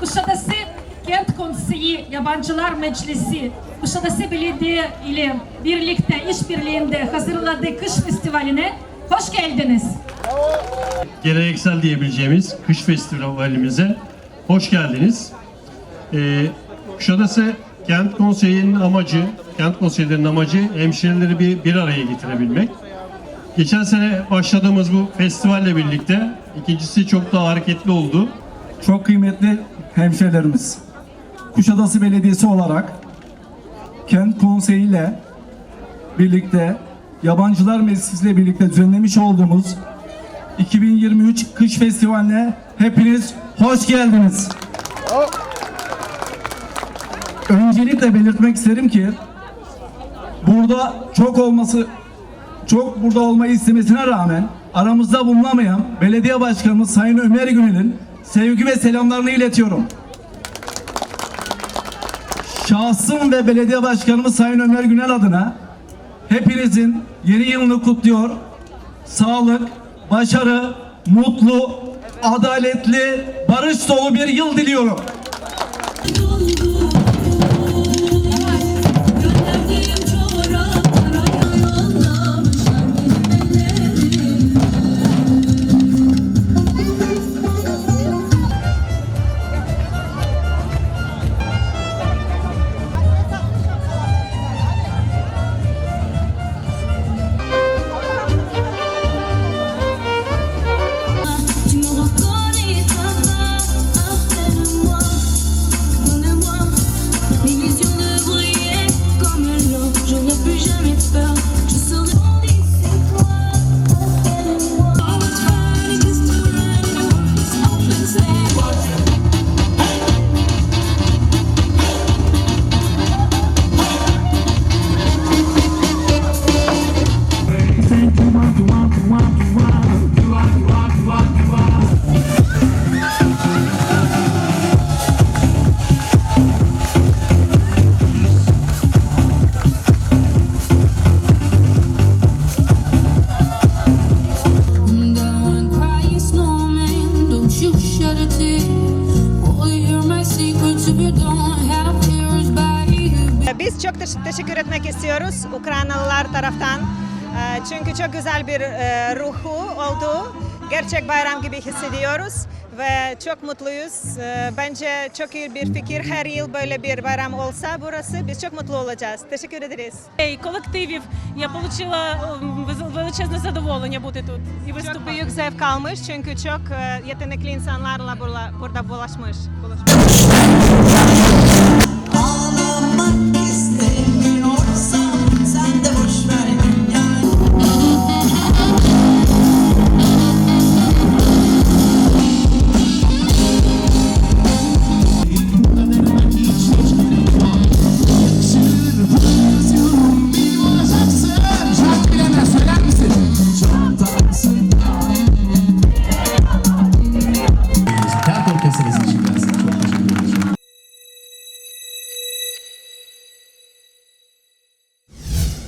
Kuşadası Kent Konseyi Yabancılar Meclisi Kuşadası Belediye ile birlikte işbirliğinde hazırladığı kış festivaline hoş geldiniz. geleneksel diyebileceğimiz kış festivalimize hoş geldiniz. Ee, Kuşadası Kent Konseyi'nin amacı, kent konseylerinin amacı hemşehrileri bir, bir araya getirebilmek. Geçen sene başladığımız bu festivalle birlikte ikincisi çok daha hareketli oldu. Çok kıymetli hemşehrilerimiz. Kuşadası Belediyesi olarak Kent Konseyi ile birlikte Yabancılar Meclisi ile birlikte düzenlemiş olduğumuz 2023 Kış Festivali'ne hepiniz hoş geldiniz. Öncelikle belirtmek isterim ki burada çok olması çok burada olmayı istemesine rağmen aramızda bulunamayan belediye başkanımız Sayın Ömer Günel'in sevgi ve selamlarını iletiyorum. Şahsım ve belediye başkanımız Sayın Ömer Günel adına hepinizin yeni yılını kutluyor. Sağlık, başarı, mutlu, adaletli, barış dolu bir yıl diliyorum. Biz çok teş- teşekkür etmek istiyoruz Ukraynalılar taraftan. Ee, Çünkü çok güzel bir e, ruhu oldu. Gerçek bayram gibi hissediyoruz ve çok mutluyuz. Ee, Bence çok iyi bir fikir. Her yıl böyle bir bayram olsa burası biz çok mutlu olacağız. Teşekkür ederiz. і колективів. Я отримала величезне задоволення бути тут і Çok виступати. büyük zevk almış çünkü çok e, yetenekli insanlarla burada, burada bulaşmış. bulaşmış.